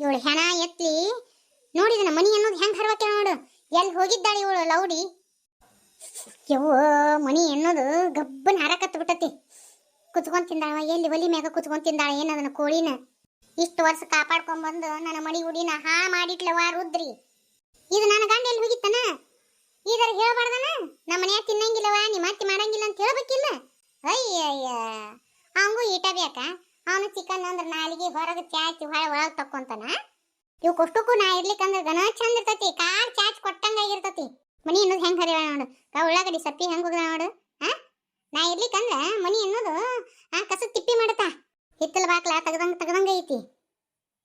ಇವಳು ಹೆಣ ಎತ್ಲಿ ನೋಡಿದನ ಮನಿ ಅನ್ನೋದು ಹೆಂಗ್ ಹರ್ವತ್ತೆ ನೋಡು. ಎಲ್ಲಿ ಹೋಗಿದ್ದಾಳೆ ಇವಳು ಲೌಡಿ? ಯವ್ವ, ಮನಿ ಅನ್ನೋದು ಗಬ್ಬನ ಹರಕತ್ ಬಿಟ್ಟತಿ. ಕುತ್ಕೊಂಡ್ ತಿಂದಾಳ ಎಲ್ಲಿ ಒಲಿ ಮ್ಯಾಗ ಕುತ್ಕೊಂಡ್ ತಿಂದಾಳ ಏನದನ ಕೋಳಿನ? ಇಷ್ಟು ವರ್ಷ ಕಾಪಾಡ್ಕೊಂಡ್ ಬಂದು ನನ್ನ ಮಡಿ ಉಡಿನ ಹಾ ಮಾಡಿಟ್ಲವ ರುದ್ರಿ. ಇದು ನನ್ನ ಗಂಡ ಎಲ್ಲಿ ಹೋಗಿತ್ತನ? ಇದರ ಹೇಳ್ಬಾರ್ದನ? ನಮ್ಮ ಮನ್ಯಾಗ ತಿನ್ನಂಗಿಲ್ಲವ ನಿಮ್ಮ ಅತ್ತಿ ಮಾಡಂಗಿಲ್ಲ ಅಂತ ಹೇಳ್ಬೇಕಿಲ್ಲ? ಅಯ್ಯಯ್ಯ ಅವಂಗೂ ಈಟ ಬೇಕ? ಅವನು ಚಿಕನ್ ಅಂದ್ರೆ ನಾಲಿಗೆ ಹೊರಗೆ ಚಾಚಿ ಹೊಳೆ ಒಳಗೆ ತಕ್ಕೊಂತಾನ. ಇವು ಕೊಷ್ಟಕ್ಕೂ ನಾ ಇರ್ಲಿಕ್ಕಂದ್ರ ಗನ ಚಂದ ಇರ್ತತಿ, ಕಾರ್ ಚಾಚ್ ಕೊಟ್ಟಂಗ ಆಗಿರ್ತತಿ. ಮನಿ ಅನ್ನೋದು ಹೆಂಗ್ ಹರಿವ ನೋಡು. ಕಾ ಉಳ್ಳಾಗಡ್ಡಿ ಸಪ್ಪಿ ಹೆಂಗ್ ಹೋಗ್ದ ನೋಡು. ಹಾ ನಾ ಇರ್ಲಿಕ್ಕಂದ್ರೆ ಮನಿ ಅನ್ನೋದು ಆ ಕಸ ತಿಪ್ಪಿ ಮಾಡ್ತಾ ಹಿತ್ತಲ ಬಾಕ್ಲ ತೆಗ್ದಂಗೆ ತೆಗ್ದಂಗ ಐತಿ.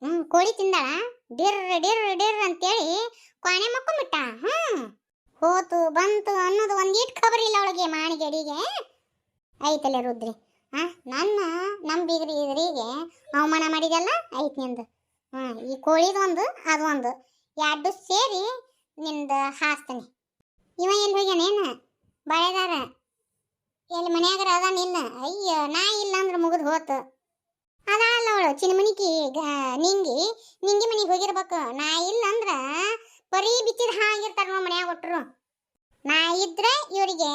ಹ್ಮ್, ಕೋಳಿ ತಿಂದಾಳ. ಡಿರ್ ಡಿರ್ ಡಿರ್ ಅಂತೇಳಿ ಕ್ವಾಣೆ ಮಕ್ಕೊಂಬಿಟ್ಟ. ಹ್ಮ್. ಹೋತು ಬಂತು ಅನ್ನೋದು ಒಂದೀಟ್ ಖಬರ್ ಇಲ್ಲ ಅವಳಿಗೆ ಮಾಣಿಗೆ ಅಡಿಗೆ. ಐತಲೆ ರುದ್ರಿ. ಆ ನನ್ನ ನಮ್ಮ ಬೀಗರಿ ಇದ್ರಿಗೆ ಅವಮಾನ ಮಾಡಿದೆಲ್ಲ? ಐತಿ ನಿಂದು. ಹ್ಞೂ ಈ ಕೋಳಿದೊಂದು ಅದೊಂದು ಎರಡು ಸೇರಿ ನಿಂದು ಹಾಸ್ತಾನೆ. ಇವ ಎಲ್ಲಿ ಹೋಗ್ಯಾನೇನು ಬಳೆದಾರ? ಎಲ್ಲಿ ಮನ್ಯಾಗರ ಅದಾನಿಲ್ಲ ಅಯ್ಯೋ, ನಾ ಇಲ್ಲ ಅಂದ್ರೆ ಮುಗಿದು ಹೋತು. ಅದಲ್ಲ ಅವಳು ಚಿನ್ಮನಿಕಿ ನಿಂಗಿ. ನಿಂಗಿ ಮನಿಗೆ ಹೋಗಿರ್ಬೇಕು. ನಾ ಇಲ್ಲ ಅಂದ್ರ ಬರೀ ಬಿಚ್ಚಿದ ಹಾಗಿರ್ತಾರ ನಮ್ಮ ಮನ್ಯಾಗ ಒಟ್ಟರು ನಾ ಇದ್ರೆ ಇವರಿಗೆ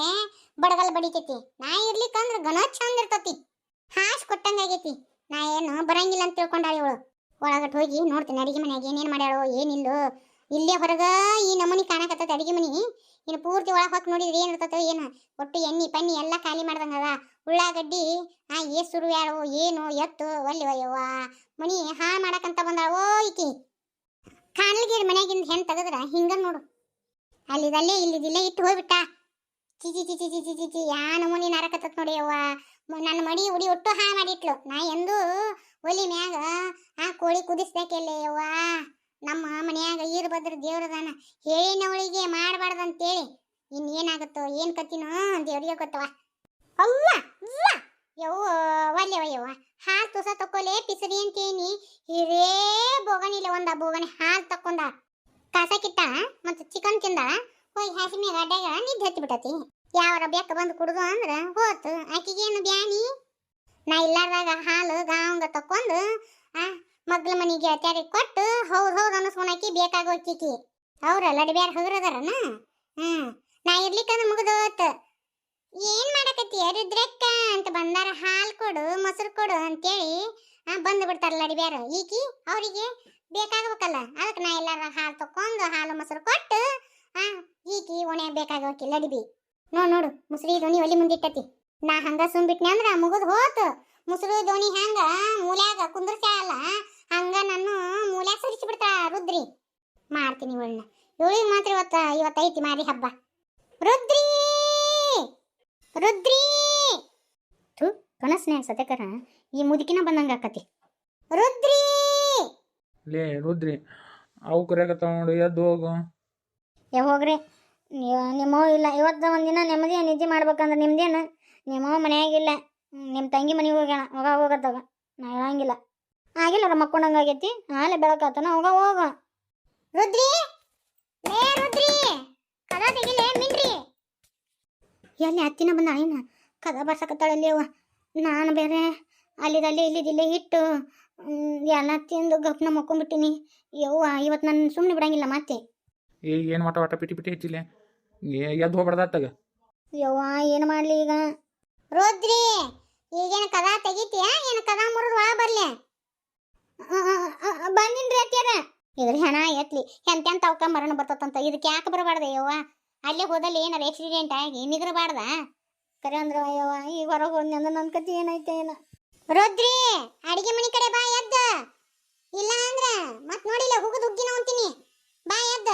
ಬಡಗಲ್ ಬಡಿತೈತಿ. ನಾ ಇರ್ಲಿಕ್ಕಂದ್ರೆ ಘನ ಚಂದ ಹಾಸ್ ಕೊಟ್ಟಂಗ ಆಗೈತಿ. ನಾ ಏನು ಬರಂಗಿಲ್ಲ ಅಂತ ತಿಳ್ಕೊಂಡಾಳ ಇವಳು. ಒಳಗಟ್ಟು ಹೋಗಿ ನೋಡ್ತೀನಿ ಅಡಿಗೆ ಮನೆಯಾಗ ಏನೇನು ಮಾಡ್ಯಾಳೋ, ಏನಿಲ್ಲೋ. ಇಲ್ಲೇ ಹೊರಗ ಈ ನಮೂನಿ ಕಾಣಕತ್ತ ಅಡಿಗೆ ಮನಿ. ಇನ್ನು ಪೂರ್ತಿ ಒಳಗೆ ಹೋಗಿ ನೋಡಿದ್ರೆ ಏನ್ ಇರ್ತತೋ ಏನು. ಒಟ್ಟು ಎಣ್ಣಿ, ಪನ್ನಿ ಎಲ್ಲ ಖಾಲಿ ಮಾಡ್ದಂಗ ಉಳ್ಳಾಗಡ್ಡಿ, ಆ ಏ ಸುರುವ್ಯಾಳು ಏನು, ಎತ್ತು, ಒಲ್ಲಿ, ಒಯ್ಯವ್ವ. ಮನಿ ಹಾ ಮಾಡಕಂತ ಬಂದಾಳೋ ಈಕಿ. ಕಾಣಲ್ಗೆ ಮನೆಯಾಗಿಂದ ಹೆಣ್ ತೆಗೆದ್ರ ಹಿಂಗ ನೋಡು. ಅಲ್ಲಿದಲ್ಲೇ, ಇಲ್ಲಿದಿಲ್ಲೇ ಇಟ್ಟು ಹೋಗ್ಬಿಟ್ಟ. ಚಿಚಿ ಚಿಚಿ ಚಿಚಿ ಚಿಚಿ ಯಾ ನಮೂನಿ ನಾರಕತ್ತತ್ ನೋಡಿ ಅವ್ವ. ನನ್ನ ಮಡಿ ಉಡಿ ಒಟ್ಟು ಹಾ ಮಾಡಿಟ್ಲು. ನಾ ಎಂದು ಒಲಿ ಮ್ಯಾಗ ಆ ಕೋಳಿ ಕುದಿಸ್ಬೇಕಲ್ಲೇ ಯವ್ವ. ನಮ್ಮ ಮನ್ಯಾಗ ಈರ್ಭದ್ರ ದೇವ್ರದಾನ ಹೇಳಿನವಳಿಗೆ ಮಾಡಬಾರ್ದಂತೇಳಿ. ಇನ್ನೇನಾಗುತ್ತೋ, ಏನು ಕತ್ತಿನೋ ದೇವ್ರಿಗೆ ಗೊತ್ತವ ಅವ್ವ ಅವ್ವ. ಯವ್ವ ಒಲ್ಲೆವ ಯವ್ವ. ಹಾಲು ತುಸ ತಕ್ಕೋಲೆ ಪಿಸರಿ ಅಂತೇನಿ. ಹಿರೇ ಬೋಗಣಿಲ್ಲ ಒಂದ ಬೋಗಣಿ ಹಾಲು ತಕ್ಕೊಂಡ. ಕಾಸಕ್ಕಿಟ್ಟ ಮತ್ತು ಚಿಕನ್ ತಿಂದ. ಹೋಗಿ ಹಾಸಿಮೆ ಗಡ್ಡೆಗ ನಿದ್ದೆ ಹತ್ತಿ ಬಿಟ್ಟತಿ. ಯಾವರ ಬೆಕ್ಕ ಬಂದು ಕುಡ್ದು ಅಂದ್ರೆ ಹೋತು. ಆಕಿಗೇನು ಬ್ಯಾನಿ? ನಾ ಇಲ್ಲಾರ್ದಾಗ ಹಾಲು ಗಾವಂಗ ತಕ್ಕೊಂಡು, ಆ ಮಗ್ಲ ಮನಿಗೆ ಗೆಳತಿಯರಿಗೆ ಕೊಟ್ಟು ಹೌದು ಹೌದು ಅನ್ನಿಸ್ಕೊಳಕಿ ಬೇಕಾಗೋಕಿಕಿ ಅವ್ರ ಲಡಿಬ್ಯಾರ ಹಗರದಾರನ? ಹ್ಮ್. ನಾ ಇರ್ಲಿಕ್ಕಂದ್ರೆ ಮುಗ್ದೋತ್. ಏನ್ ಮಾಡಕತ್ತಿ? ರುದ್ರಕ್ಕ ಅಂತ ಬಂದಾರ ಹಾಲು ಕೊಡು, ಮೊಸರು ಕೊಡು ಅಂತೇಳಿ ಬಂದು ಬಿಡ್ತಾರ ಲಡಿಬ್ಯಾರ ಈಕಿ, ಅವರಿಗೆ ಬೇಕಾಗಬೇಕಲ್ಲ. ಅದಕ್ಕೆ ನಾ ಎಲ್ಲಾರ ಹಾಲು ತಕೊಂಡು ಹಾಲು, ಮೊಸರು ಕೊಟ್ಟು ಈಕಿ ಒಣೆ ಬೇಕಾಗೋಕಿ ಲಡಿಬಿ ನೋಡ್ ನೋಡು ಮುಸ್ರಿ ದೋಣಿ ಒಲಿ ಮುಂದಿಟ್ಟತಿ ನಾ ಹಂಗ ಸುಂಬಿಟ್ನೆ ಅಂದ್ರ ಮುಗಿದ್ ಹೋತು. ಮುಸುರು ದೋಣಿ ಹಂಗ ಮೂಲ್ಯಾಗ ಕುಂದ್ರಸಲ್ಲ ಹಂಗ ನಾನು ಮೂಲ್ಯಾಗ ಸರಿಸಿ ಬಿಡ್ತಾ ರುದ್ರಿ. ಮಾಡ್ತೀನಿ ಇವಳನ್ನ. ಇವಳಿಗೆ ಮಾತ್ರ ಇವತ್ತ ಇವತ್ತೈತಿ ಮಾರಿ ಹಬ್ಬ. ರುದ್ರಿ! ರುದ್ರಿ! ತು ಕನಸ್ನ್ಯಾಗ ಸತ್ಯಕರ ಈ ಮುದುಕಿನ ಬಂದಂಗ ಆಕತಿ. ರುದ್ರಿ! ಲೇ ರುದ್ರಿ ಅವು ಕರೆಯಕತ್ತಾವ ನೋಡು ಎದ್ದು ಹೋಗು. ಹೋಗ್ರಿ? ನಿಮ್ಮವ್ ಇಲ್ಲ. ಇವತ್ತು ಒಂದಿನ ನೆಮ್ಮದಿ ನಿದ್ದೆ ಮಾಡ್ಬೇಕಂದ್ರೆ ನಿಮ್ದೇನು? ನಿಮ್ಮವ ಮನೆಯಾಗಿಲ್ಲ ನಿಮ್ಮ ತಂಗಿ ಮನೆಗೆ ಹೋಗ್ಯಾಣ ಹೋಗ ಹೋಗತ್ತಾಗ ನಾ ಹೇಳಂಗಿಲ್ಲ. ಆಗಿಲ್ಲ ಅವ್ರ ಮಕ್ಕೊಂಡಂಗೆ ಆಗೈತಿ. ನಾಳೆ ಬೆಳಕಾತನ ಹೋಗ ಹೋಗ. ರುದ್ರಿ? ಲೇ ರುದ್ರಿ! ಕದ ತೆಗಿಲೇ ಮಿನ್ರಿ ಎಲ್ಲಿ ಹತ್ತಿನ ಬಂದ ಏನ ಕದ ಬರ್ಸಕತ್ತಾಳಲ್ಲಿ ಅವ ನಾನು ಬೇರೆ ಅಲ್ಲಿದಲ್ಲಿ ಇಲ್ಲಿದಿಲ್ಲ ಇಟ್ಟು ಎಲ್ಲ ತಿಂದು ಗಪ್ನ ಮಕ್ಕೊಂಡ್ಬಿಟ್ಟಿನಿ. ಯವ್ವ, ಇವತ್ತು ನಾನು ಸುಮ್ಮನೆ ಬಿಡಂಗಿಲ್ಲ ಮತ್ತೆ. ಏ, ಏನು ಮಟ ವಟ ಪಿಟಿ ಪಿಟಿ ಹಚ್ಚಿಲೆ? ಎದ್ದು ಹೋಗ್ಬಾರ್ದಾತಾಗ ಯವ್ವ, ಏನು ಮಾಡಲಿ ಈಗ? ರೋದ್ರಿ, ಈಗೇನು ಕದ ತೆಗಿತೀಯ? ಏನು ಕದ ಮುರಿದು ವಾ ಬರ್ಲಿ. ಬಂದಿನ್ರಿ ಅತ್ಯಾರ ಇದ್ರ ಹೆಣ ಎತ್ಲಿ. ಎಂತೆಂತ ಅವಕ ಮರಣ ಬರ್ತದಂತ ಇದಕ್ಕೆ ಯಾಕೆ ಬರಬಾರ್ದ ಯವ್ವ? ಅಲ್ಲೇ ಹೋದಲ್ಲಿ ಏನಾರ ಆಕ್ಸಿಡೆಂಟ್ ಆಗಿ ನಿಗರಬಾರ್ದ? ಕರೆ ಅಂದ್ರೆ, ಯವ್ವ, ಈಗ ಹೊರಗೆ ಹೋದ್ನಿ ಅಂದ್ರೆ ನನ್ನ ಕತಿ ಏನೈತೆ ಏನ. ರೋದ್ರಿ, ಅಡಿಗೆ ಮನೆ ಕಡೆ ಬಾ, ಎದ್ದ. ಇಲ್ಲ ಅಂದ್ರೆ ಮತ್ತೆ ನೋಡಿಲ್ಲ, ಹುಗದ್ ಹುಗ್ಗಿನ ಅಂತೀನಿ. ಬಾ, ಎದ್ದ.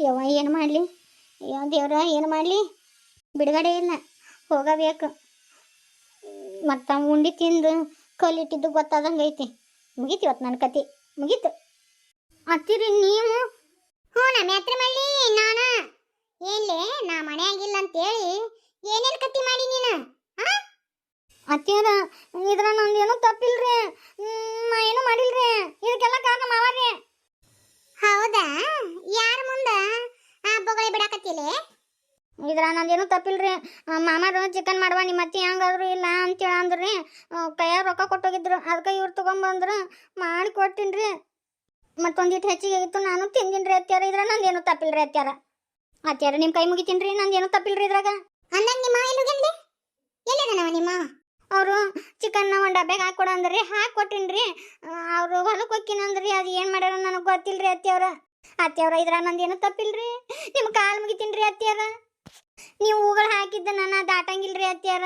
ಯವ್ವ, ಏನು ಮಾಡಲಿ? ಅಯ್ಯೋ ದೇವ್ರ, ಏನು ಮಾಡಲಿ? ಬಿಡುಗಡೆ ಇಲ್ಲ. ಹೋಗಬೇಕು. ಮತ್ತು ಉಂಡಿ ತಿಂದು ಕಲ್ಲಿಟ್ಟಿದ್ದು ಗೊತ್ತಾದಂಗೆ ಐತಿ. ಮುಗೀತು ಇವತ್ತು ನನ್ನ ಕತೆ ಮುಗೀತು. ಅತ್ತಿರಿ, ನೀವು? ಹ್ಞೂ, ನಮ್ಮ ಮ್ಯಾತ್ರಿ ಮಳ್ಳಿ ನಾನು? ಏನ್ಲೇ ನಾ ಮನೆಯಾಗಿಲ್ಲ ಅಂತೇಳಿ ಏನೇನು ಕತ್ತಿ ಮಾಡಿ ನೀನು? ಅತ್ತಿರ ಇದ್ರ ನಂದೇನು ತಪ್ಪಿಲ್ರಿ? ನಾ ಏನು ಮಾಡಿಲ್ರಿ? ಇದಕ್ಕೆಲ್ಲ ಕಾರಣ ಮಾವರಿ. ಹೌದಾ? ಬಿಡಾಕತ್ತಿಲೆ ಇದ್ರ ನಂದೇನು ತಪ್ಪಿಲ್ರಿ. ಮಾಮಾರು ಚಿಕನ್ ಮಾಡುವ ನಿಮ್ಮ ಅತ್ತಿ ಹೆಂಗಾದ್ರು ಇಲ್ಲ ಅಂತೇಳಿ ಅಂದ್ರಿ. ಕೈಯಾಗ ರೊಕ್ಕ ಕೊಟ್ಟೋಗಿದ್ರು ಅದಕ್ಕೆ ಇವ್ರು ತಗೊಂಬಂದ್ರು ಮಾಡಿ ಕೊಟ್ಟಿನ್ರಿ. ಮತ್ತೊಂದಿಟ್ಟು ಹೆಚ್ಚಿಗೆ ಆಗಿತ್ತು ನಾನು ತಿಂದಿನ್ರಿ ಅತ್ಯಾರ ಇದ್ರ ನಂದೇನು ತಪ್ಪಿಲ್ರಿ ಅತ್ಯಾರ ಅತ್ಯಾರ ನಿಮ್ಮ ಕೈ ಮುಗಿತೀನ್ರಿ ನಂದೇನು ತಪ್ಪಿಲ್ರಿ ಇದ್ರಾಗ? ಅಂದಂಗ ನಿಮ್ಮ ಎಲ್ಲಿಗೆಂದೆ ಎಲ್ಲಿದನವ ನಿಮ್ಮ ಅವರು ಚಿಕನ್ನ ಒಂದು ಡಬ್ಬೆಗೆ ಹಾಕೊಡು ಅಂದ್ರಿ ಹಾಕಿ ಕೊಟ್ಟಿನ್ರಿ ಅವರು ಹೊಲಕ್ಕೆ ಹೋಗ್ತೀನಿ ಅಂದ್ರಿ ಅದು ಏನು ಮಾಡ್ಯಾರ ನನಗೆ ಗೊತ್ತಿಲ್ಲ ರೀ ಅತ್ತೆಯವ್ರ ಅತ್ತೆಯವ್ರ ಇದ್ರಾಗ ನಂದೇನು ತಪ್ಪಿಲ್ರಿ? ನಿಮ್ಮ ಕಾಲ್ ಮುಗಿತೀನ್ರಿ ಅತ್ತೆಯವ್ರ ನೀವು ಹೂಗಳು ಹಾಕಿದ್ದ ನನ್ನ ದಾಟಂಗಿಲ್ರಿ ಅತ್ತೆಯವ್ರ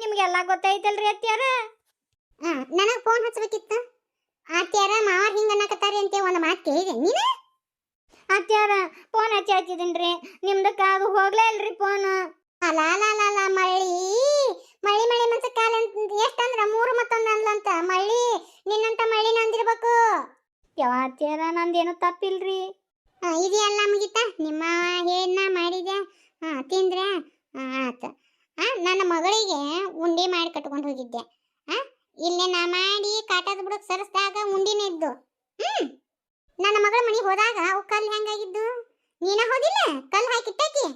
ನಿಮ್ಗೆಲ್ಲ ಗೊತ್ತೈತಲ್ರಿ ಅತ್ಯಾರ ಹಾ ನನಗೆ ಫೋನ್ ಹಚ್ಚಬೇಕಿತ್ತು ಆತ್ಯಾರ ಮಾವಾರ್ ಹಿಂಗೆ ಅನ್ನಕತ್ತಾರಿ ಅಂತ ಒಂದು ಮಾತು ಕೇಳಿದೆ. ನೀನು? ಅತ್ತೆಯವ್ರ ಫೋನ್ ಹಚ್ಚಿ ಹಚ್ಚಿದೀನ್ರಿ. ನಿಮ್ದು ಅದು ಹೋಗ್ಲೇ ಇಲ್ರಿ ಫೋನ್. ಅಲಾಲಾಲ ಮಳ್ಳಿ. ಮಳ್ಳಿ ಮಳ್ಳಿ ಮನ್ಸ ಕಾಲ ಎಷ್ಟಂದ್ರ? ಮೂರು ಮತ್ತೊಂದು ಅಂದ್ಲಂತ. ಮಳ್ಳಿ ನಿನ್ನಂತ ಮಳ್ಳಿ ನಂದಿರ್ಬೇಕು. ಯಾವ ಅತ್ತೆಯವ್ರ ನಂದೇನು ತಪ್ಪಿಲ್ರಿ? ಇದೆಯಲ್ಲ ಮುಗಿತಾ? ನಿಮ್ಮ ಏನ ಮಾಡಿದ್ಯಾ? ಹಾಂ ತಿಂದ್ರೆ? ಆತ. ಹಾ ನನ್ನ ಮಗಳಿಗೆ ಉಂಡೆ ಮಾಡಿ ಕಟ್ಕೊಂಡು ಹೋಗಿದ್ದೆ. ಆ ಇಲ್ಲೇ ನಾ ಮಾಡಿ ಕಾಟದ ಬುಡಕ್ ಸರಿಸಿದಾಗ ಉಂಡಿನೇ ಇದ್ದು. ಹ್ಮ್. ನನ್ನ ಮಗಳ ಮನೆಗೆ ಹೋದಾಗ ಅವು ಕಲ್ಲು ಹೆಂಗಾಗಿದ್ದು? ನೀನ ಹೋದಿಲ್ಲ? ಕಲ್ಲು ಹಾಕಿಟ್ಟಾಕಿ?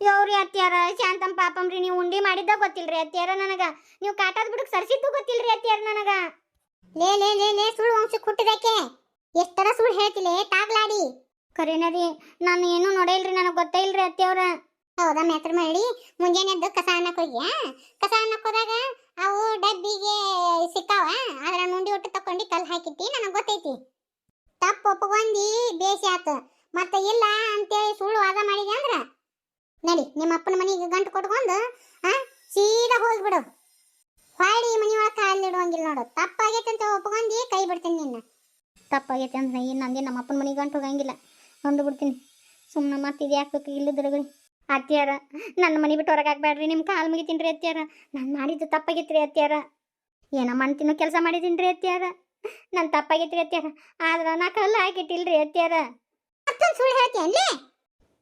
ಯವ್ರಿ ಅತ್ಯಾರ ಶಾಂತಂ ಪಾಪಂರಿ ನೀವು ಉಂಡಿ ಮಾಡಿದ್ದ ಗೊತ್ತಿಲ್ರಿ ಅತ್ತಿಯಾರ ನನಗ. ನೀವು ಕಾಟದ ಬುಡಕ್ಕೆ ಸರಿಸಿದ್ದು ಗೊತ್ತಿಲ್ರಿ ಅತ್ತಿಯಾರ ನನಗ. ಲೇ ಲೇ ಲೇ ಲೇ ಸುಳ್ಳು ವಂಶಕ್ಕೆ ಹುಟ್ಟಿದಕ್ಕೆ? ಎಷ್ಟರ ಸುಳ್ಳು ಹೇಳ್ತಿಲ್ಲ ತಾಗ್ಲಾಡಿ. ಖರೇನ ರೀ ನಾನು ಏನು ನೋಡಿಲ್ರಿ ನನಗೆ ಗೊತ್ತೇ ಇಲ್ರಿ ಅತ್ತೆಯವ್ರ ಹೌದಾ ಮ್ಯಾತ್ರ ಮಾಡಿ ಮುಂಜಾನೆ ಎದ್ದು ಕಸ ಅನ್ನಕ್ಕೆ ಹೋಗ್ಯಾ? ಕಸ ಅನ್ನಕ್ಕೆ ಹೋದಾಗ ಅವು ಡಬ್ಬಿಗೆ ಸಿಕ್ಕಾವ? ಅದರ ನುಂಡಿ ಒಟ್ಟು ತಕೊಂಡು ಕಲ್ಲು ಹಾಕಿಟ್ಟಿ, ನನಗೆ ಗೊತ್ತೈತಿ. ತಪ್ಪು ಒಪ್ಕೊಂಡಿ ಬೇಸಿ ಆತು. ಮತ್ತೆ ಇಲ್ಲ ಅಂತೇಳಿ ಸುಳ್ಳು ವಾದ ಮಾಡಿದೆ ಅಂದ್ರೆ? ನಡಿ, ನಿಮ್ಮ ಅಪ್ಪನ ಮನೆಗೆ ಗಂಟು ಕೊಟ್ಕೊಂಡು ಹಾ ಸೀದಾ ಹೋಗ್ಬಿಡು ಹೊಳ್ಳಿ ಮನೆಯೊಳಗೆ ಕಾಲು ಕಾಲಿಡುವಂಗಿಲ್ಲ ನೋಡು. ತಪ್ಪಾಗೈತೆ ಅಂತ ಒಪ್ಕೊಂಡಿ ಕೈ ಬಿಡ್ತೀನಿ ನಿನ್ನ. ತಪ್ಪಾಗೈತೆ ಅಂದ್ರೆ ಏನು ನಂದೇ ನಮ್ಮ ಅಪ್ಪನ ಮನೆಗೆ ಗಂಟು ಹೋಗಂಗಿಲ್ಲ. ಅಂದು ಬಿಡ್ತೀನಿ. ಸುಮ್ಮನೆ ಮತ್ತೆ ಇದು ಯಾಕೆ ಇಲ್ಲದ್ರಗಳಿ ಅತ್ತಿಯಾರ, ನನ್ನ ಮನೆ ಬಿಟ್ಟು ಹೊರಗೆ ಹಾಕ್ಬೇಡ್ರಿ ನಿಮ್ಮ ಕಾಲು ಮುಗಿತೀನಿ ರೀ ಅತ್ಯಾರ ನಾನು ಮಾಡಿದ್ದು ತಪ್ಪಾಗೈತೆ ರೀ ಅತ್ಯಾರ ಏನೋ ಮಾಡ್ತೀನೋ ಕೆಲಸ ಮಾಡಿದ್ದೀನಿ ರೀ ಅತ್ತಿಯಾರ. ನಾನು ತಪ್ಪಾಗೈತೆ ರೀ ಅತ್ಯಾರ ಆದ್ರೆ ನಾ ಕಲ್ಲು ಹಾಕಿಟ್ಟಿಲ್ರಿ ಅತ್ತಿಯಾರ. ಮತ್ತೊಂದು ಸುಳ್ಳು ಹೇಳ್ತೀಯನ್ಲೇ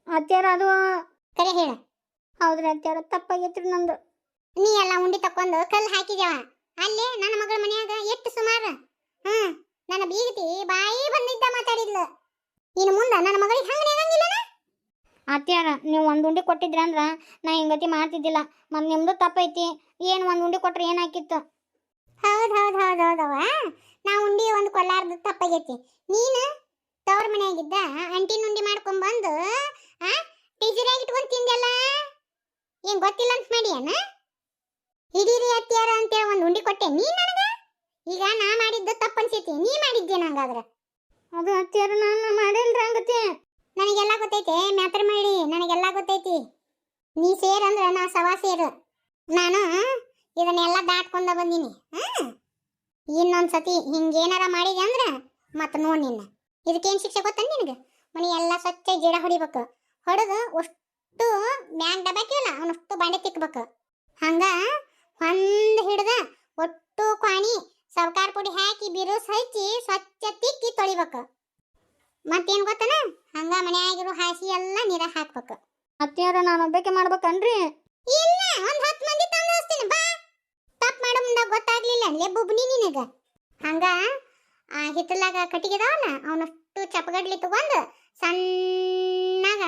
ಅತ್ತಿಯಾರ, ಅದು ಕರೆ ಹೇಳ. ಹೌದ್ರಿ ಅತ್ತಿಯಾರ, ತಪ್ಪಾಗೈತ್ರಿ ನಂದು. ನೀ ಎಲ್ಲ ಉಂಡಿ ತಕೊಂಡು ಕಲ್ಲು ಹಾಕಿದ್ಯಾವ. ಅಲ್ಲೇ ನನ್ನ ಮಗಳ ಮನ್ಯಾಗ ಎಷ್ಟು ಸುಮಾರು? ಹ್ಮ್. ನನ್ನ ಬೀಗತಿ ಬಾಯಿ ಬಂದಿದ್ದ ಮಾತಾಡಿದ್ಲು. ಇನ್ನು ಮುಂದೆ ನನ್ನ ಮಗಳಿಗೆ ಹಂಗ ಆಗಂಗಿಲ್ಲ ಅತ್ಯಾರ ನೀವು ಒಂದು ಉಂಡೆ ಕೊಟ್ಟಿದ್ರ ಅಂದ್ರೆ ನಾ ಹಿಂಗತಿ ಮಾಡ್ತಿದ್ದಿಲ್ಲ. ಮತ್ತು ನಿಮ್ದು ತಪ್ಪೈತಿ. ಏನು ಒಂದು ಉಂಡೆ ಕೊಟ್ರೆ ಏನಾಕಿತ್ತು ಹೌದು ಹೌದು ಹೌದು ಹೌದವ ನಾ ಉಂಡಿ ಒಂದು ಕೊಲ್ಲಾರ್ದು ತಪ್ಪಾಗೈತಿ. ನೀನು ತವ್ರ ಮನೆಯಾಗಿದ್ದ ಅಂಟಿ ಉಂಡಿ ಮಾಡ್ಕೊಂಡ್ಬಂದು ಆ ಟೀಚರಾಗಿ ಇಟ್ಕೊಂಡು ತಿಂದೆಲ್ಲ ಏನು ಗೊತ್ತಿಲ್ಲ ಅಂತ ಮಾಡಿಯನ? ಹಿಡೀರಿ ಅತ್ಯಾರ ಅಂತೇಳಿ ಒಂದು ಉಂಡಿ ಕೊಟ್ಟೆ. ನೀ ನನಗ ಈಗ ನಾ ಮಾಡಿದ್ದು ತಪ್ಪು ಅನ್ಸೈತಿ. ನೀ ಮಾಡಿದ್ದೇನ ಹಂಗಾದ್ರೆ ಅದು ಅತ್ತಿಯರು ನಾನು ಮಾಡಿಲ್ರ ಹಂಗತಿ. ನನಗೆಲ್ಲ ಗೊತ್ತೈತೆ, ಮ್ಯಾತ್ರ ಮಾಡಿ, ನನಗೆಲ್ಲ ಗೊತ್ತೈತಿ. ನೀ ಸೇರಂದ್ರ ನಾ ಸವಾ ಸೇರು. ನಾನು ಇದನ್ನೆಲ್ಲ ದಾಟ್ಕೊಂಡ ಬಂದೀನಿ. ಹಾಂ ಇನ್ನೊಂದು ಸತಿ ಹಿಂಗೇನಾರ ಮಾಡಿದೆ ಅಂದ್ರ ಮತ್ತೆ ನೋಡ್ ನಿನ್ನ. ಇದಕ್ಕೇನು ಶಿಕ್ಷೆ ಗೊತ್ತ ನಿನಗೆ? ಮನೆ ಎಲ್ಲ ಸ್ವಚ್ಛ ಗಿಡ ಹೊಡಿಬೇಕು. ಹೊಡೆದು ಅಷ್ಟು ಮ್ಯಾಗ್ ಡಬಾಕಿಲ್ಲ ಅವನಷ್ಟು ಬಾಂಡೆ ತಿಕ್ಬೇಕು. ಹಂಗ ಒಂದು ಹಿಡ್ದ ಒಟ್ಟು ಕ್ವಾಣಿ ಸೌಕಾರ ಪುಡಿ ಹಾಕಿ ಬಿರುಸ್ ಹಚ್ಚಿ ಸ್ವಚ್ಛ ತಿಕ್ಕಿ ತೊಳಿಬೇಕು ಮತ್ತೇನ್ ಗೊತ್ತನ ಹಂಗ ಮನ್ಯಾಗಿರೋ ಹಾಸಿ ಎಲ್ಲ ನೀರ ಹಾಕ್ಬೇಕು ಅತ್ಯಾರ ನಾನು ಒಬ್ಬಕ್ಕೆ ಮಾಡ್ಬೇಕನ್ರಿ? ಇಲ್ಲ ಒಂದ್ ಹತ್ತು ಮಂದಿ ತಂದು ಬಾ. ತಪ್ಪು ಮಾಡೋ ಮುಂದೆ ಗೊತ್ತಾಗ್ಲಿಲ್ಲ ಲೇ ಬುಬ್ನಿ ನಿನಗ. ಹಂಗ ಆ ಹಿತ್ತಲಾಗ ಕಟ್ಟಿಗೆದಾವಲ್ಲ ಅವನಷ್ಟು ಚಪ್ಪಗಡ್ಲಿ ತಗೊಂಡು ಸಣ್ಣಾಗ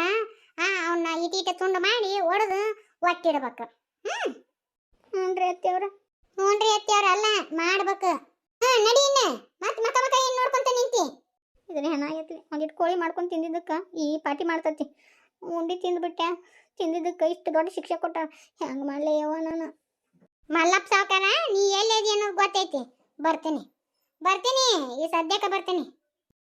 ಆ ಅವನ್ನ ಇಟಿ ಇಟ ತುಂಡು ಮಾಡಿ ಒಡೆದು ಒಟ್ಟಿಡ್ಬೇಕು. ಹ್ಮ್. ಹ್ಞೂ ರೀ ಅತ್ತೆಯವ್ರ ಹ್ಞೂನ್ರಿ ಅತ್ತಿಯವ್ರ ಅಲ್ಲ ಮಾಡ್ಬೇಕು. ಹಾ ನಡಿ ಇನ್ನ. ಮತ್ತೆ ಮಕ ಮಕ ಏನ್ ನೋಡ್ಕೊಂತ ನಿಂತಿ? ಇದ್ರೆ ಏನಾಗೈತಿ ಒಂದಿಟ್ಟು ಕೋಳಿ ಮಾಡ್ಕೊಂಡು ತಿಂದಿದ್ದಕ್ಕೆ ಈ ಪಾರ್ಟಿ ಮಾಡ್ತತಿ. ಉಂಡಿ ತಿಂದ್ಬಿಟ್ಟೆ. ತಿಂದಿದ್ದಕ್ಕೆ ಇಷ್ಟು ದೊಡ್ಡ ಶಿಕ್ಷೆ ಕೊಟ್ಟ. ಹೆಂಗೆ ಮಾಡಲಿ ಯವ್ವ ನಾನು? ಮಲ್ಲಪ್ಪ ಸಾವ್ಕಾರ, ನೀ ಎಲ್ಲಿ ಅನ್ನೋದು ಗೊತ್ತೈತಿ. ಬರ್ತೀನಿ. ಬರ್ತೀನಿ. ಈ ಸದ್ಯಕ್ಕೆ ಬರ್ತೀನಿ.